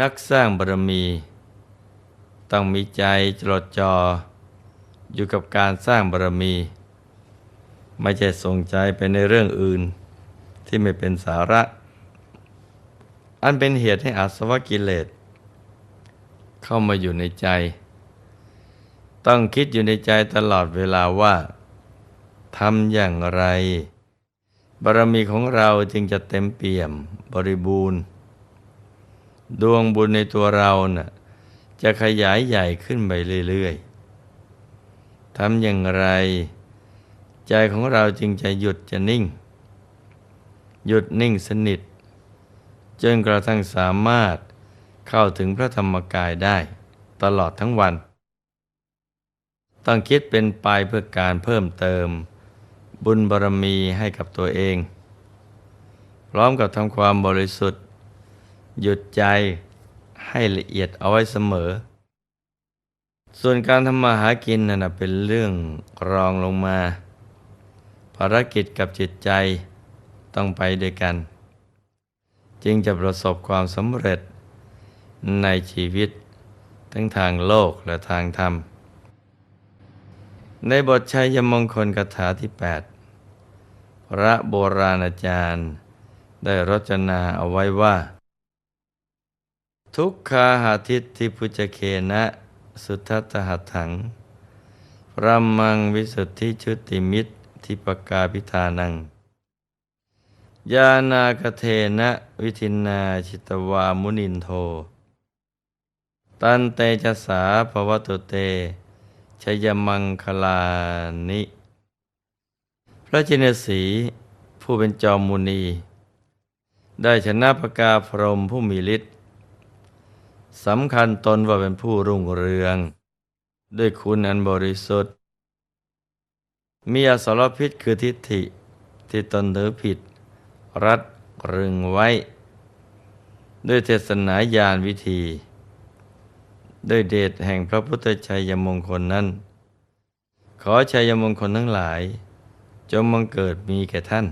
นักสร้างบารมี ต้องมีใจจดจ่ออยู่กับการสร้างบารมี ไม่ใช่ส่งใจไปในเรื่องอื่น ที่ไม่เป็นสาระ อันเป็นเหตุให้อาสวะกิเลส เข้ามาอยู่ในใจ ต้องคิดอยู่ในใจตลอดเวลาว่าทำอย่างไร บารมีของเราจึงจะเต็มเปี่ยมบริบูรณ์ ดวงบุญในตัวเราน่ะจะขยายใหญ่ขึ้นไปเรื่อยๆทำอย่างไร ใจของเราจึงจะหยุดจะนิ่ง หยุดนิ่งสนิทจนกระทั่งสามารถเข้าถึงพระธรรมกายได้ตลอดทั้งวัน ต้องคิดเป็นไปเพื่อการเพิ่มเติม บุญบารมีให้กับตัวเอง พร้อมกับทำความบริสุทธิ์ หยุดใจให้ละเอียดเอาไว้เสมอ ส่วนการทำมาหากินนั่นนะเป็นเรื่องรองลงมา ภารกิจกับจิตใจต้องไปด้วยกัน จึงจะประสบความสำเร็จในชีวิต ทั้งทางโลกและทางธรรม ในบทชัยมงคลคาถาที่ 8 พระโบราณอาจารย์ ได้รจนาเอาไว้ว่า ทุกขาหาทิตทิพุจเคนะ สุทัตหัตถังพระมังวิสุทธิชุติมิตรทิปกาพิธานัง ยานาคเทนะวิทินาชิตวามุนินโท ตันเตจสาภวตุเตชยมังคลานิ พระจินสีผู้เป็นจอมมุนี ได้ชนะพกาพรหมผู้มีฤทธิ์ สำคัญตนว่าเป็นผู้รุ่งเรือง ด้วยคุณอันบริสุทธิ์ มีอสรพิษคือทิฏฐิที่ตนถือผิด รัดรึงไว้ ด้วยเทศนาญาณวิธี ด้วยเดชแห่งพระพุทธชัยมงคลนั้น ขอชัยมงคลทั้งหลาย จงมังเกิดมีแก่ท่าน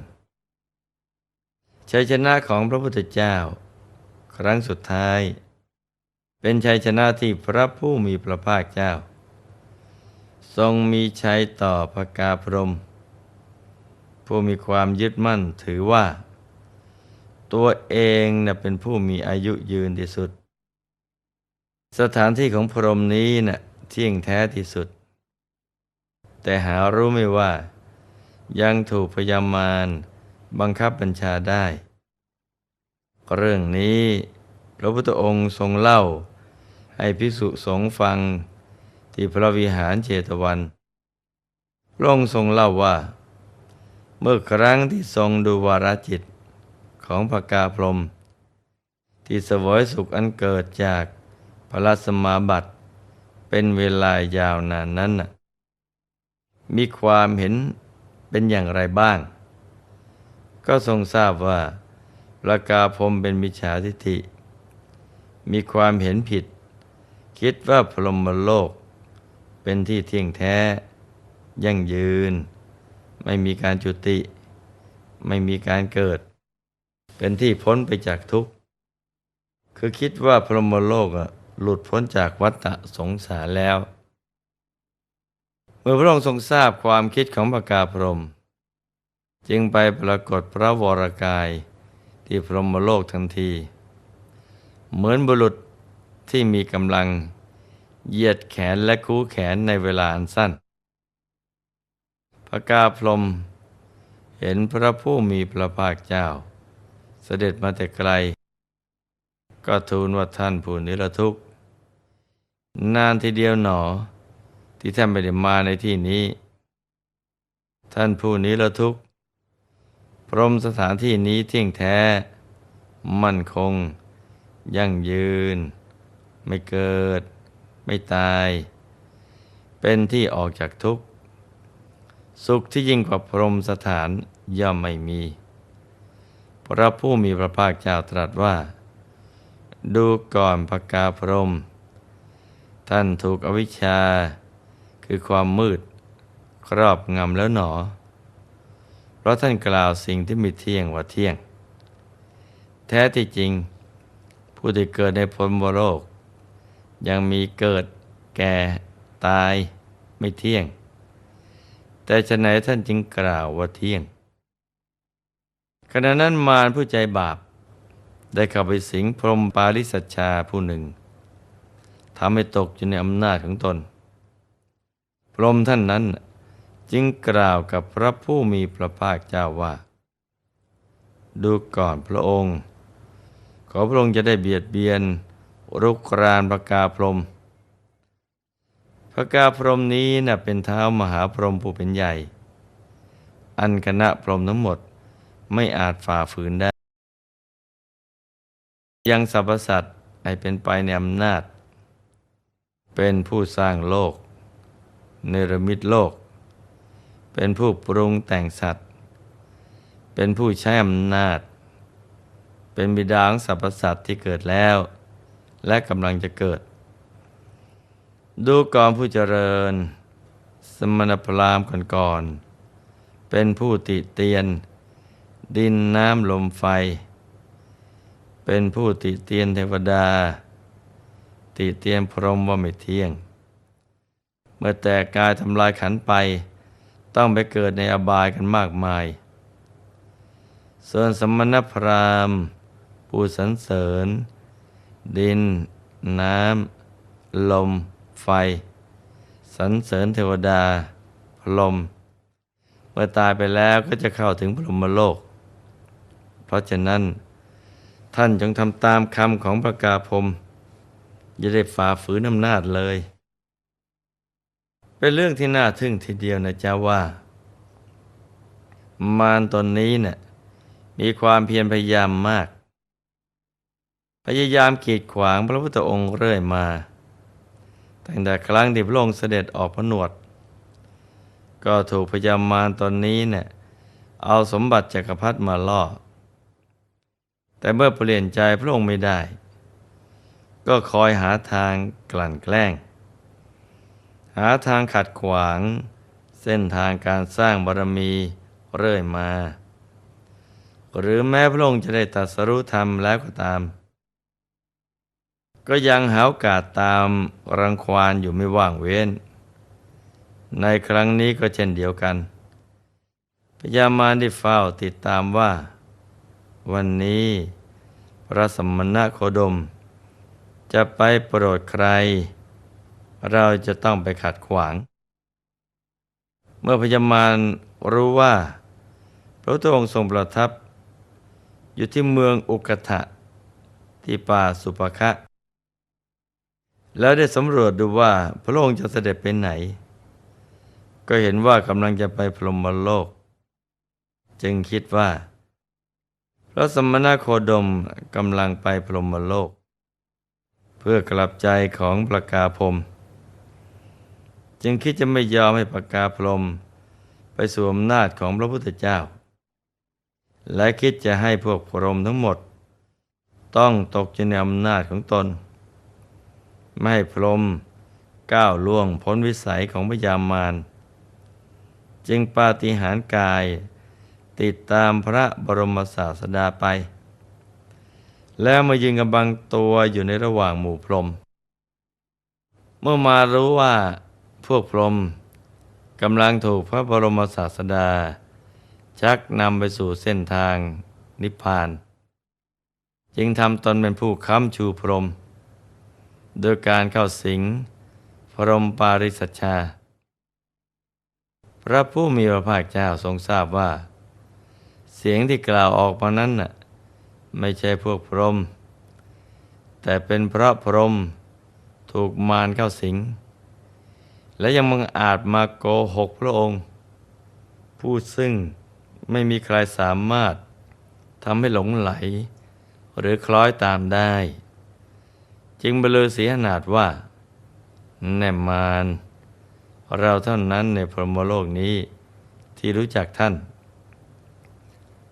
ชัยชนะของพระพุทธเจ้า ครั้งสุดท้าย เป็นชัยชนะที่พระผู้มีพระภาคเจ้า ทรงมีชัยต่อพระกาพรม ผู้มีความยึดมั่นถือว่า ตัวเองนะเป็นผู้มีอายุยืนที่สุด สถานที่ของพรหมนี้นะ่ะเที่ยงแท้ที่สุด แต่หารู้ไม่ว่า ยังถูกพยามารบังคับบัญชาได้ เรื่องนี้พระพุทธองค์ทรงเล่า ให้ภิกษุสงฆ์ฟังที่พระวิหารเจตวันพระองค์ทรงเล่าว่า เมื่อครั้งที่ทรงดูวาระจิตของพระกาพรหมที่สวยสุขอันเกิดจากพระสมาบัติ เป็นเวลายาวนานนั้นน่ะมีความเห็นเป็นอย่างไรบ้าง ก็ทรงทราบว่าพระกาพรหมเป็นมิจฉาทิฏฐิ มีความเห็นผิด คิดว่าพรหมโลก เป็นที่เที่ยงแท้ ยั่งยืน ไม่มีการจุติ ไม่มีการเกิด เป็นที่พ้นไปจากทุกข์ คือคิดว่าพรหมโลกหลุดพ้นจากวัฏสงสารแล้ว เมื่อพระองค์ทรงทราบความคิดของพระกาพรหมจึงไปปรากฏพระวรกายที่พรหมโลกทันที เหมือนบุรุษที่มีกำลัง เหยียดแขนและคู่แขนในเวลาอันสั้น พระกาพรมเห็นพระผู้มีพระภาคเจ้า เสด็จมาแต่ไกล ก็ทูลว่าท่านผู้นิรทุกข์ นานทีเดียวหนอ ที่ท่านไม่ได้มาในที่นี้ ท่านผู้นิรทุกข์ พรมสถานที่นี้เที่ยงแท้ มั่นคง ยั่งยืน ไม่เกิด ไม่ตาย เป็นที่ออกจากทุกข์ สุขที่ยิ่งกว่าพรหมสถานย่อมไม่มี พระผู้มีพระภาคเจ้าตรัสว่า ดูก่อนพกาพรหมท่านถูกอวิชชา คือความมืด ครอบงำแล้วหนอ เพราะท่านกล่าวสิ่งที่มีเที่ยงว่าเที่ยง แท้ที่จริงผู้ที่เกิดในพรมโลก ยังมีเกิดแก่ตายไม่เที่ยง แต่ฉะไหนท่านจึงกล่าวว่าเที่ยงขณะนั้นมารผู้ใจบาป ได้เข้าไปสิงพรมปาริสัชชาผู้หนึ่งทำให้ตกอยู่ในอำนาจของตน พรมท่านนั้นจึงกล่าวกับพระผู้มีพระภาคเจ้าว่า ดูก่อนพระองค์ ขอพระองค์จะได้เบียดเบียน รุกรานประกาพรมพระกาพรมนี้นะ่ะเป็นเท้ามหาพรหมผู้เป็นใหญ่ อันคณะพรหมทั้งหมดไม่อาจฝ่าฝืนได้ ยังสรรพสัตว์ให้เป็นไปในอำนาจ เป็นผู้สร้างโลก เนรมิตโลก เป็นผู้ปรุงแต่งสัตว์ เป็นผู้ใช้อำนาจ เป็นบิดาของสรรพสัตว์ที่เกิดแล้ว และกำลังจะเกิด ดูก่อนผู้เจริญ สมณพราหมณ์ก่อนๆเป็นผู้ติเตียน ดินน้ำลมไฟ เป็นผู้ติเตียนเทวดา ติเตียนพรหมว่าไม่เที่ยง เมื่อแตกกายทำลายขันไปต้องไปเกิดในอบายกันมากมาย ส่วนสมณพราหมณ์ผู้สรรเสริญ ดิน น้ำ ลม ไฟสรรเสริญเทวดา พรหมเมื่อตายไปแล้วก็จะเข้าถึงพรหมโลก เพราะฉะนั้นท่านจงทำตามคำของประกาพรมอย่าได้ฝ่าฝืนอำนาจเลย เป็นเรื่องที่น่าทึ่งทีเดียวนะจ๊ะว่า มารตนนี้เนะ่ยมีความเพียรพยายามมาก พยายามกีดขวางพระพุทธองค์เรื่อยมา ตั้งแต่ครั้งที่พระองค์เสด็จออกพนวด ก็ถูกพยามารตนนี้เนี่ยเอาสมบัติจักรพรรดิมาล่อ แต่เมื่อเปลี่ยนใจพระองค์ไม่ได้ ก็คอยหาทางกลั่นแกล้ง หาทางขัดขวาง เส้นทางการสร้างบารมีเรื่อยมา หรือแม้พระองค์จะได้ตรัสรู้ธรรมแล้วก็ตาม ก็ยังหาโอกาสตามรังควานอยู่ไม่ว่างเว้น ในครั้งนี้ก็เช่นเดียวกัน พญามารได้เฝ้าติดตามว่า วันนี้พระสมณะโคดม จะไปโปรดใคร เราจะต้องไปขัดขวาง เมื่อพญามารรู้ว่าพระพุทธองค์ทรงประทับ อยู่ที่เมืองอุกทะที่ป่าสุปคะ แล้วได้สำรวจดูว่าพระองค์จะเสด็จไปไหน ก็เห็นว่ากำลังจะไปพรหมโลก จึงคิดว่า พระสมณโคดมกำลังไปพรหมโลก เพื่อกลับใจของประกาพรมจึงคิดจะไม่ยอมให้ประกาพรมไปสู่อำนาจของพระพุทธเจ้า และคิดจะให้พวกพรหมทั้งหมด ต้องตกอยู่ในอำนาจของตน ไม่ให้พรมก้าวล่วงพ้นวิสัยของพยามาร จึงปาฏิหาริย์กาย ติดตามพระบรมศาสดาไป แล้วมายืนกำบังตัวอยู่ในระหว่างหมู่พรม เมื่อมารู้ว่าพวกพรมกำลังถูกพระบรมศาสดา ชักนำไปสู่เส้นทางนิพพาน จึงทำตนเป็นผู้ค้ำชูพรม โดยการเข้าสิง พรมปาริสัชชา พระผู้มีพระภาคเจ้าทรงทราบว่า เสียงที่กล่าวออกมานั้นน่ะไม่ใช่พวกพรม แต่เป็นพระพรมถูกมารเข้าสิง และยังมังอาจมาโกหกพระองค์ ผู้ซึ่งไม่มีใครสามารถทำให้หลงไหล หรือคล้อยตามได้ จึงบลือเสียหนาดว่า แนมารเราเท่านั้นในพรหมโลกนี้ที่รู้จักท่าน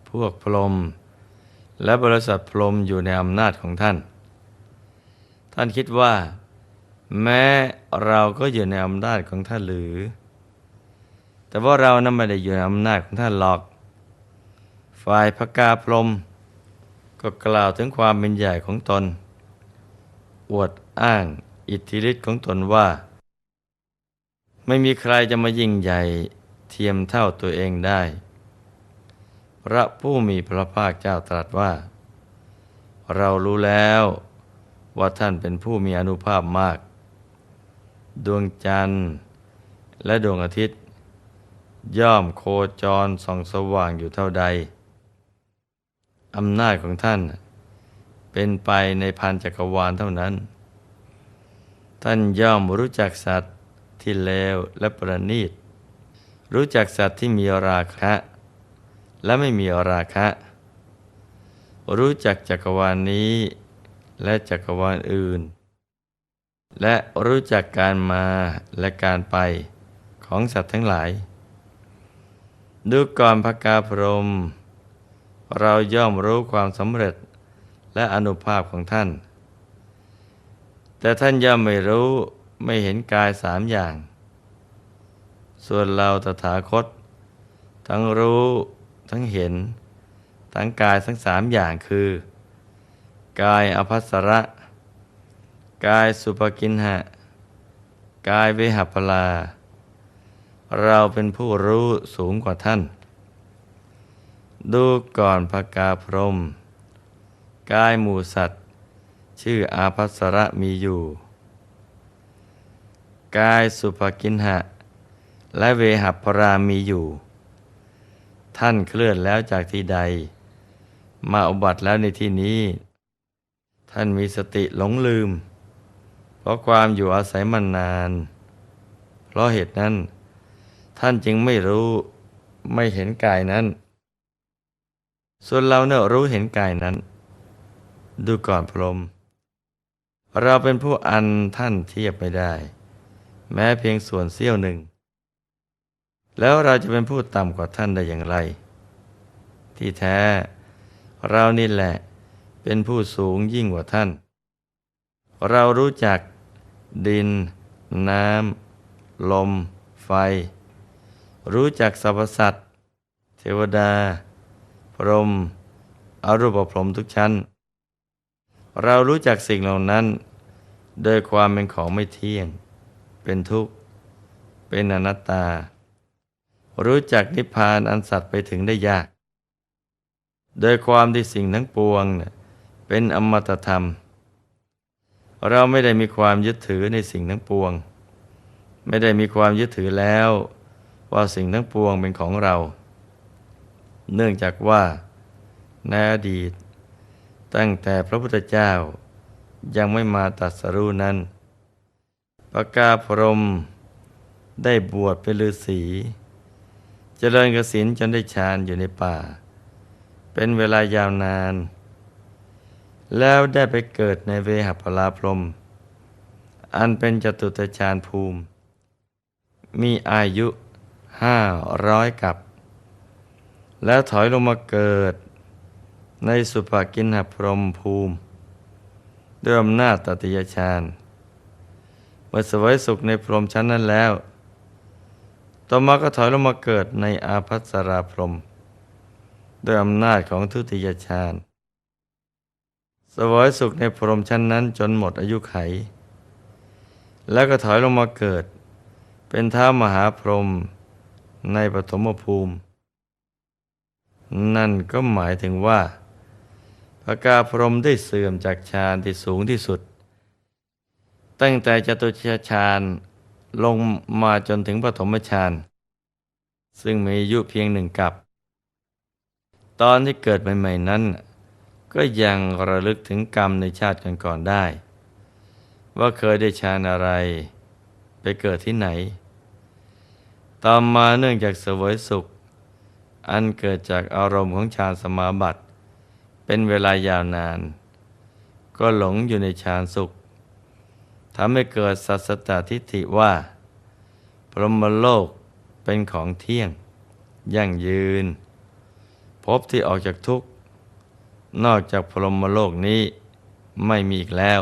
พวกพรหมและบริษัทพรหมอยู่ในอำนาจของท่าน ท่านคิดว่า แม้เราก็อยู่ในอำนาจของท่านหรือ แต่ว่าเรานั้นไม่ได้อยู่ในอำนาจของท่านหรอก ฝ่ายพระกาพรหมก็กล่าวถึงความเป็นใหญ่ของตน อวดอ้างอิทธิฤทธิ์ของตนว่า ไม่มีใครจะมายิ่งใหญ่เทียมเท่าตัวเองได้ พระผู้มีพระภาคเจ้าตรัสว่า เรารู้แล้วว่าท่านเป็นผู้มีอนุภาพมาก ดวงจันทร์และดวงอาทิตย์ ย่อมโคจรส่องสว่างอยู่เท่าใดอำนาจของท่าน เป็นไปในพันจักรวาลเท่านั้น ท่านย่อมรู้จักสัตว์ที่เลวและประณีต รู้จักสัตว์ที่มีราคะ และไม่มีราคะ รู้จักจักรวาลนนี้ และจักรวาลอื่น และรู้จักการมาและการไปของสัตว์ทั้งหลาย ดูก่อนพระกาพรม เราย่อมรู้ความสำเร็จ และอนุภาพของท่าน แต่ท่านย่อมไม่รู้ไม่เห็นกายสามอย่าง ส่วนเราตถาคต ทั้งรู้ทั้งเห็น ทั้งกายทั้งสามอย่างคือ กายอภัสระ กายสุภกินหะ กายเวหัพลา เราเป็นผู้รู้สูงกว่าท่าน ดูก่อนพระกาพรม กายหมูสัตว์ ชื่ออาภัสระมีอยู่ กายสุภกินหะ และเวหัพรามีอยู่ ท่านเคลื่อนแล้วจากที่ใด มาอุบัติแล้วในที่นี้ ท่านมีสติหลงลืม เพราะความอยู่อาศัยมานาน เพราะเหตุนั้น ท่านจึงไม่รู้ไม่เห็นกายนั้น ส่วนเราเนี่ยรู้เห็นกายนั้น ดูก่อนพรม เราเป็นผู้อันท่านเทียบไม่ได้ แม้เพียงส่วนเสี้ยวหนึ่ง แล้วเราจะเป็นผู้ต่ำกว่าท่านได้อย่างไร ที่แท้ เรานี่แหละเป็นผู้สูงยิ่งกว่าท่าน เรารู้จักดิน น้ำ ลม ไฟ รู้จักสรรพสัตว์ เทวดา พรหมอรูปพรหมทุกชั้น เรารู้จักสิ่งเหล่านั้น โดยความเป็นของไม่เที่ยง เป็นทุกข์ เป็นอนัตตา รู้จักนิพพานอันสัตว์ไปถึงได้ยาก โดยความที่สิ่งทั้งปวงเป็นอมตะธรรม เราไม่ได้มีความยึดถือในสิ่งทั้งปวง ไม่ได้มีความยึดถือแล้ว ว่าสิ่งทั้งปวงเป็นของเรา เนื่องจากว่าในอดีต ตั้งแต่พระพุทธเจ้ายังไม่มาตรัสรู้นั้นปกาพรหมได้บวชเป็นฤาษีเจริญกสินจนได้ฌานอยู่ในป่า เป็นเวลายาวนาน แล้วได้ไปเกิดในเวหปลาพรหมอันเป็นจตุตฌานภูมิ มีอายุห้าร้อยกับ แล้วถอยลงมาเกิด ในสุภกินหพรหมภูมิด้วยอำนาจตติยฌานเมื่อสวยสุขในพรหมชั้นนั้นแล้ว ต่อมาก็ถอยลงมาเกิดในอาภัสราพรหมด้วยอำนาจของทุติยฌานสวยสุขในพรหมชั้นนั้นจนหมดอายุไข แล้วก็ถอยลงมาเกิด เป็นท้ามหาพรหมในปฐมภูมิ นั่นก็หมายถึงว่า พระกาพรมได้เสื่อมจากฌานที่สูงที่สุด ตั้งแต่จตุชฌานลงมาจนถึงปฐมฌานซึ่งมีอายุเพียงหนึ่งกับ ตอนที่เกิดใหม่ๆนั้น ก็ยังระลึกถึงกรรมในชาติก่อนๆได้ ว่าเคยได้ฌานอะไร ไปเกิดที่ไหน ต่อมาเนื่องจากเสวยสุข อันเกิดจากอารมณ์ของฌานสมาบัติ เป็นเวลายาวนาน ก็หลงอยู่ในฌานสุขทำให้เกิดสัสตทิฏฐิว่า พรหมโลกเป็นของเที่ยง ยั่งยืน พบที่ออกจากทุกข์ นอกจากพรหมโลกนี้ไม่มีอีกแล้ว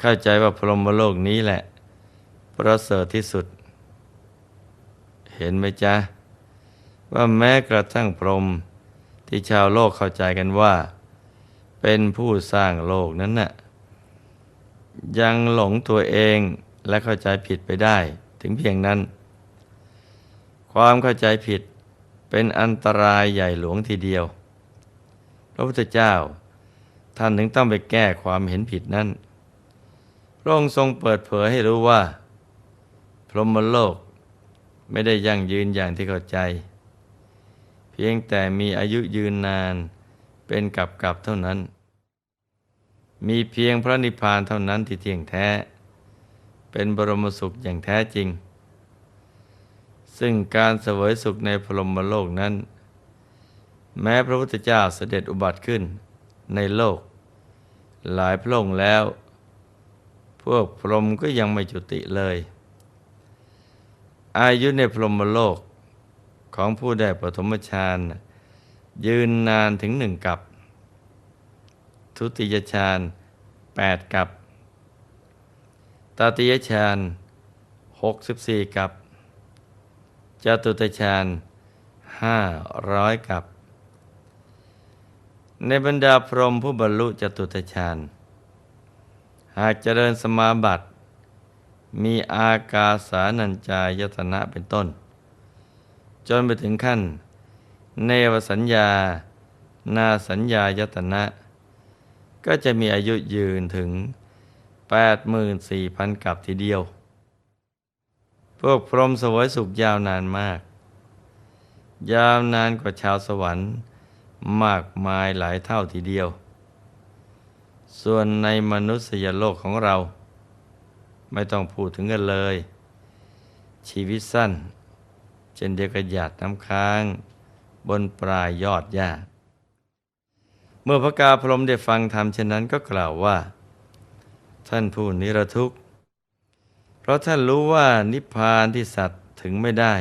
เข้าใจว่าพรหมโลกนี้แหละ ประเสริฐที่สุด เห็นไหมจ๊ะ ว่าแม้กระทั่งพรหม ที่ชาวโลกเข้าใจกันว่า เป็นผู้สร้างโลกนั้นน่ะยังหลงตัวเองและเข้าใจผิดไปได้ ถึงเพียงนั้น ความเข้าใจผิดเป็นอันตรายใหญ่หลวงทีเดียว พระพุทธเจ้าท่านถึงต้องไปแก้ความเห็นผิดนั้นพระองค์ทรงเปิดเผยให้รู้ว่า พรหมโลกไม่ได้ยั่งยืนอย่างที่เข้าใจ เพียงแต่มีอายุยืนนานเป็นกับกับเท่านั้น มีเพียงพระนิพพานเท่านั้นที่เที่ยงแท้ เป็นบรมสุขอย่างแท้จริง ซึ่งการเสวยสุขในพรหมโลกนั้น แม้พระพุทธเจ้าเสด็จอุบัติขึ้นในโลก หลายพระองค์แล้ว พวกพรหมก็ยังไม่จุติเลย อายุในพรหมโลก ของผู้ได้ปฐมฌานยืนนานถึงหนึ่งกับ ทุติยฌานแปดกับตาติยฌานหกสิบสี่กับจตุตฌานห้าร้อยกับ ในบรรดาพรหมผู้บรรลุจตุตฌานหากเจริญสมาบัติ มีอากาสานัญจายตนะเป็นต้น จนไปถึงขั้น เนวสัญญา นาสัญญายตนะ ก็จะมีอายุยืนถึง 84,000 กับทีเดียว พวกพรหมสวยสุขยาวนานมาก ยาวนานกว่าชาวสวรรค์มากมายหลายเท่าทีเดียว ส่วนในมนุษยโลกของเรา ไม่ต้องพูดถึงกันเลย ชีวิตสั้น เช่นเดียวกับหยาดน้ำค้าง บนปลายยอดหญ้า เมื่อพระกาพรมได้ฟังธรรมเช่นนั้นก็กล่าวว่า ท่านผู้นิรทุกข์ เพราะท่านรู้ว่านิพพานที่สัตว์ถึงไม่ได้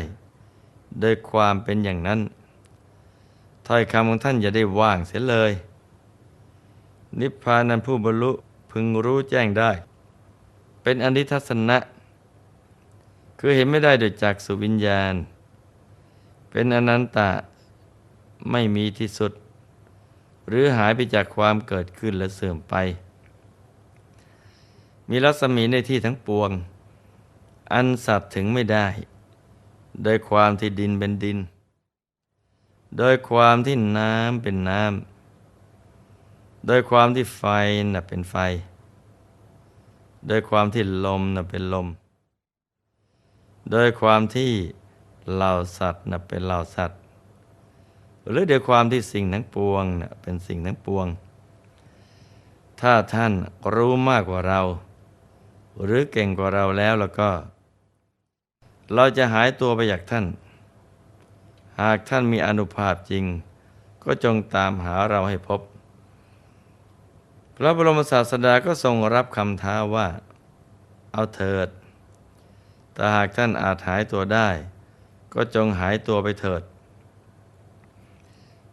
โดยความเป็นอย่างนั้นถ้อยคำของท่านอย่าได้ว่างเสียเลย นิพพานนั้นผู้บรรลุพึงรู้แจ้งได้ เป็นอนิทัศนะ คือเห็นไม่ได้โดยจากสุวิญญาณ เป็นอนันตะไม่มีที่สุด หรือหายไปจากความเกิดขึ้นและเสื่อมไป มีรัศมีในที่ทั้งปวง อันสัตว์ถึงไม่ได้ โดยความที่ดินเป็นดิน โดยความที่น้ำเป็นน้ำ โดยความที่ไฟน่ะเป็นไฟ โดยความที่ลมน่ะเป็นลม โดยความที่ เหล่าสัตว์น่ะเป็นเหล่าสัตว์ หรือโดยความที่สิ่งทั้งปวงน่ะเป็นสิ่งทั้งปวง ถ้าท่านรู้มากกว่าเรา หรือเก่งกว่าเราแล้วแล้วก็ เราจะหายตัวไปจากท่าน หากท่านมีอนุภาพจริง ก็จงตามหาเราให้พบ พระบรมศาสดาก็ทรงรับคำท้าว่า เอาเถิดแต่หากท่านอาจหายตัวได้ ก็จงหายตัวไปเถิด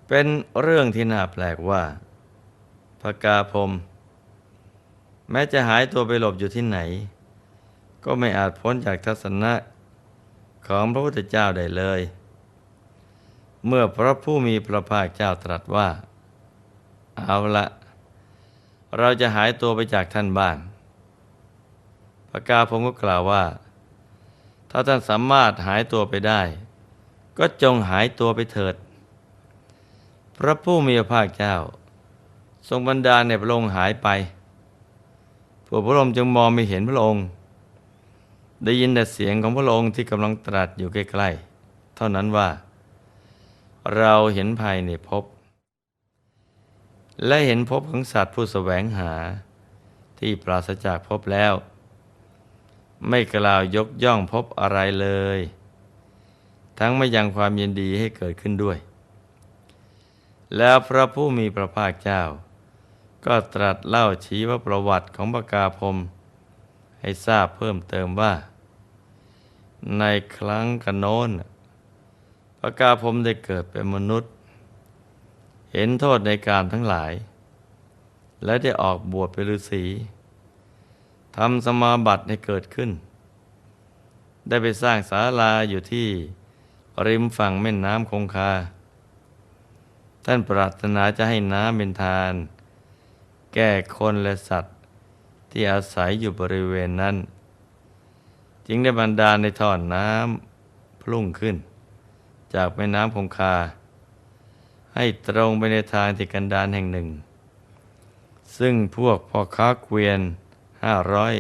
เป็นเรื่องที่น่าแปลกว่าพระกาพมแม้จะหายตัวไปหลบอยู่ที่ไหน ก็ไม่อาจพ้นจากทัศนะของพระพุทธเจ้าได้เลย เมื่อพระผู้มีพระภาคเจ้าตรัสว่า เอาละเราจะหายตัวไปจากท่านบ้างพระกาผมก็กล่าวว่า ถ้าท่านสามารถหายตัวไปได้ ก็จงหายตัวไปเถิด พระผู้มีพระภาคเจ้า ทรงบันดาในพระองค์หายไปพวกพระองค์จึงมองไม่เห็นพระองค์ ได้ยินแต่เสียงของพระองค์ที่กำลังตรัสอยู่ใกล้ๆ เท่านั้นว่า เราเห็นภายในภพและเห็นภพของสัตว์ผู้แสวงหาที่ปราศจากภพแล้ว ไม่กล่าวยกย่องภพอะไรเลย ทั้งไม่ยังความยินดีให้เกิดขึ้นด้วย แล้วพระผู้มีพระภาคเจ้า ก็ตรัสเล่าชีวประวัติของปกาพรมให้ทราบเพิ่มเติมว่า ในครั้งกันโน้นปกาพรมได้เกิดเป็นมนุษย์ เห็นโทษในการทั้งหลาย และได้ออกบวชเป็นฤาษี ทำสมาบัติให้เกิดขึ้น ได้ไปสร้างศาลาอยู่ที่ริมฝั่งแม่น้ำคงคา ท่านปรารถนาจะให้น้ำเป็นทาน แก่คนและสัตว์ที่อาศัยอยู่บริเวณนั้น จึงได้บันดาลในท่อนน้ำพุ่งขึ้น จากแม่น้ำคงคา ให้ตรงไปในทางที่กันดารแห่งหนึ่ง ซึ่งพวกพ่อค้าเกวียน ห้าร้อย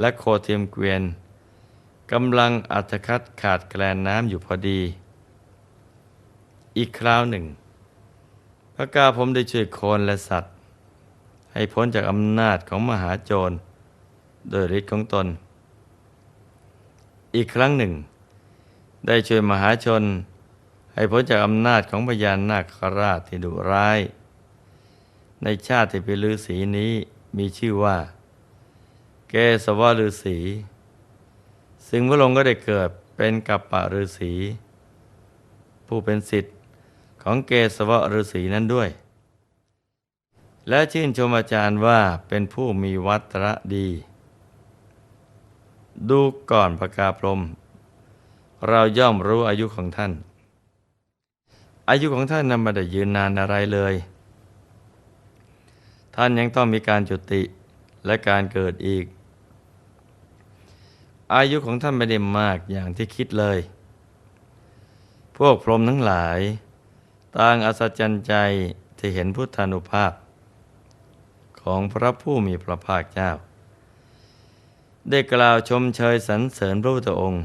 และโคเทียมเกวียนกำลังอัตคัดขาดแคลนน้ำอยู่พอดี อีกคราวหนึ่ง พระกาผมได้ช่วยคนและสัตว์ ให้พ้นจากอำนาจของมหาโจร โดยฤทธิ์ของตน อีกครั้งหนึ่ง ได้ช่วยมหาชน ให้พ้นจากอำนาจของพญานาคราชที่ดุร้าย ในชาติที่เป็นฤาษีนี้มีชื่อว่า เกสวฤาษีซึ่งพระองค์ก็ได้เกิดเป็นกัปปะฤาษีผู้เป็นสิทธิ์ของเกสวฤาษีนั้นด้วย และชื่นชมอาจารย์ว่าเป็นผู้มีวัตระดี ดูก่อนประกาพรม เราย่อมรู้อายุของท่าน อายุของท่านนั้นม่ได้ยืนนานอะไรเลย ท่านยังต้องมีการจุติและการเกิดอีก อายุของท่านไม่ได้มากอย่างที่คิดเลย พวกพรหมทั้งหลาย ต่างอัศจรรย์ใจที่เห็นพุทธานุภาพ ของพระผู้มีพระภาคเจ้า ได้กล่าวชมเชยสรรเสริญพระพุทธองค์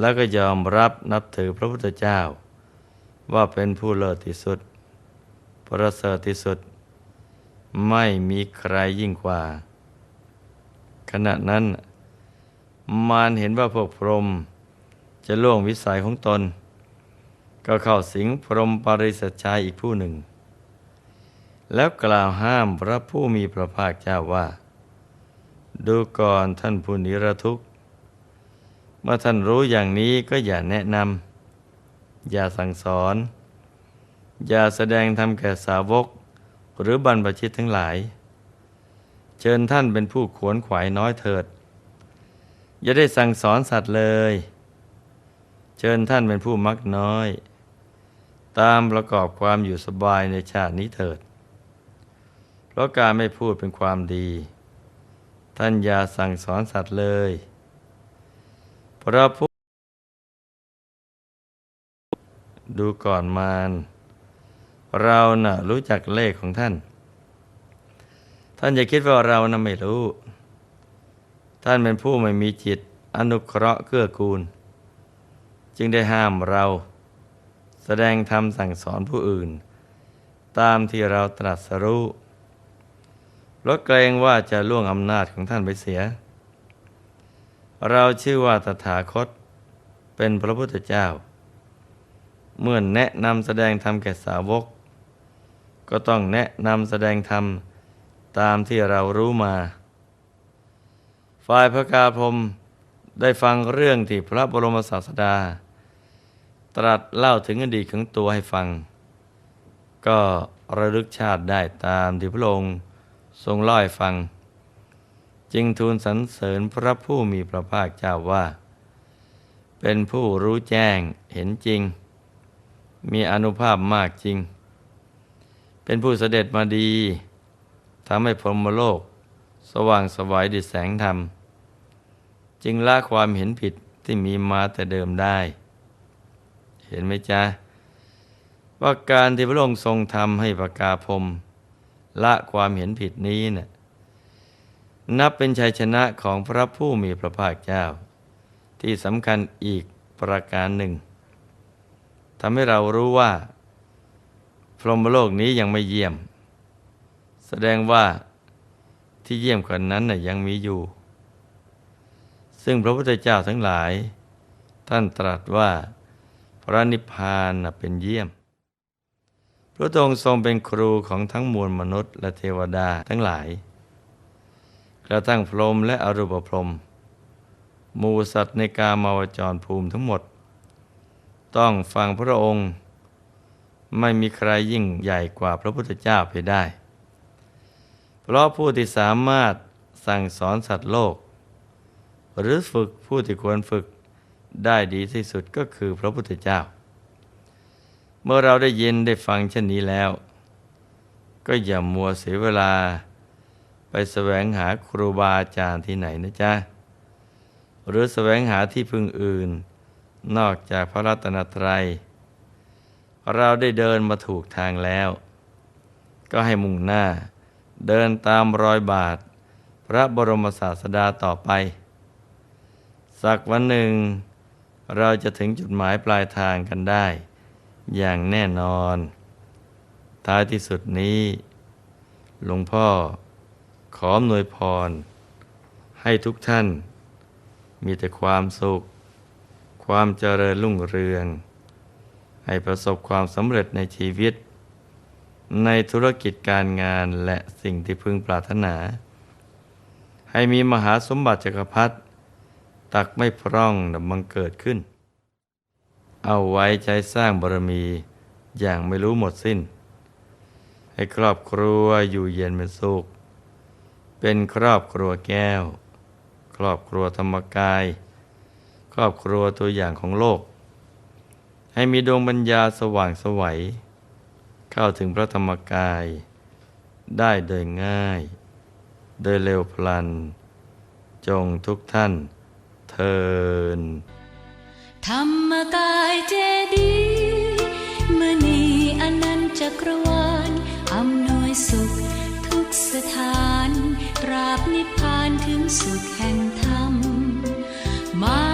แล้วก็ยอมรับนับถือพระพุทธเจ้า ว่าเป็นผู้เลิศที่สุด ประเสริฐที่สุด ไม่มีใครยิ่งกว่า ขณะนั้น มารเห็นว่าพวกพรหมจะล่วงวิสัยของตน ก็เข้าสิงพรหมปริสัชชัยอีกผู้หนึ่ง แล้วกล่าวห้ามพระผู้มีพระภาคเจ้าว่า ดูก่อนท่านผู้นิรทุกข์ เมื่อท่านรู้อย่างนี้ก็อย่าแนะนำอย่าสั่งสอน อย่าแสดงธรรมแก่สาวก หรือบรรพชิตทั้งหลาย เชิญท่านเป็นผู้ขวนขวายน้อยเถิด อย่าได้สั่งสอนสัตว์เลย เชิญท่านเป็นผู้มักน้อย ตามประกอบความอยู่สบายในชาตินี้เถิด เพราะการไม่พูดเป็นความดี ท่านอย่าสั่งสอนสัตว์เลยเพราะผู้ดูก่อนมารเราน่ะรู้จักเลขของท่าน ท่านอย่าคิดว่าเราน่ะไม่รู้ ท่านเป็นผู้ไม่มีจิตอนุเคราะห์เกื้อกูล จึงได้ห้ามเรา แสดงธรรมสั่งสอนผู้อื่น ตามที่เราตรัสรู้เพราะเกรงว่าจะล่วงอำนาจของท่านไปเสีย เราชื่อว่าตถาคตเป็นพระพุทธเจ้า เมื่อแนะนำแสดงธรรมแก่สาวก ก็ต้องแนะนำแสดงธรรมตามที่เรารู้มา ฝ่ายพระกาพรมได้ฟังเรื่องที่พระบรมศาสดา ตรัสเล่าถึงอดีตของตัวให้ฟัง ก็ระลึกชาติได้ตามที่พระองค์ทรงเล่าให้ฟัง จึงทูลสรรเสริญพระผู้มีพระภาคเจ้าว่า เป็นผู้รู้แจ้งเห็นจริง มีอนุภาพมากจริง เป็นผู้เสด็จมาดีทำให้พรหมโลก สว่างสวายด้วยแสงธรรม จึงละความเห็นผิดที่มีมาแต่เดิมได้ เห็นไหมจ๊ะ ว่าการที่พระองค์ทรงทำให้ประกาพรมละความเห็นผิดนี้นะ่ะนับเป็นชัยชนะของพระผู้มีพระภาคเจ้า ที่สำคัญอีกประการหนึ่งทำให้เรารู้ว่า พรหมโลกนี้ยังไม่เยี่ยม แสดงว่า ที่เยี่ยมกว่านั้นน่ะยังมีอยู่ ซึ่งพระพุทธเจ้าทั้งหลาย ท่านตรัสว่าพระนิพพานน่ะเป็นเยี่ยม พระองค์ทรงเป็นครูของทั้งมวลมนุษย์ และเทวดาทั้งหลาย กระทั่งพรหมและอรูปพรหมหมูสัตว์ในกามาวจรภูมิทั้งหมด ต้องฟังพระองค์ ไม่มีใครยิ่งใหญ่กว่าพระพุทธเจ้าไปได้ เพราะผู้ที่สามารถสั่งสอนสัตว์โลก หรือฝึกผู้ที่ควรฝึกได้ดีที่สุดก็คือพระพุทธเจ้า เมื่อเราได้ยินได้ฟังเช่นนี้แล้ว ก็อย่ามัวเสียเวลา ไปแสวงหาครูบาอาจารย์ที่ไหนนะจ๊ะ หรือแสวงหาที่พึ่งอื่น นอกจากพระรัตนตรัย เราได้เดินมาถูกทางแล้ว ก็ให้มุ่งหน้า เดินตามรอยบาท พระบรมศาสดาต่อไป สักวันหนึ่ง เราจะถึงจุดหมายปลายทางกันได้ อย่างแน่นอน ท้ายที่สุดนี้ หลวงพ่อขออำนวยพร ให้ทุกท่าน มีแต่ความสุข ความเจริญรุ่งเรือง ให้ประสบความสำเร็จในชีวิต ในธุรกิจการงานและสิ่งที่พึงปรารถนา ให้มีมหาสมบัติจักรพรรดิตักไม่พร่องดำบังเกิดขึ้น เอาไว้ใจสร้างบารมีอย่างไม่รู้หมดสิ้น ให้ครอบครัวอยู่เย็นเป็นสุข เป็นครอบครัวแก้ว ครอบครัวธรรมกาย ครอบครัวตัวอย่างของโลก ให้มีดวงปัญญาสว่างสวัย เข้าถึงพระธรรมกาย ได้โดยง่าย โดยเร็วพลัน จงทุกท่านเทินธรรมกายเจดีมณีอนันจักรวาลอำนวยสุขทุกสถานตราบนิพพานถึงสุขแห่งธรรมมา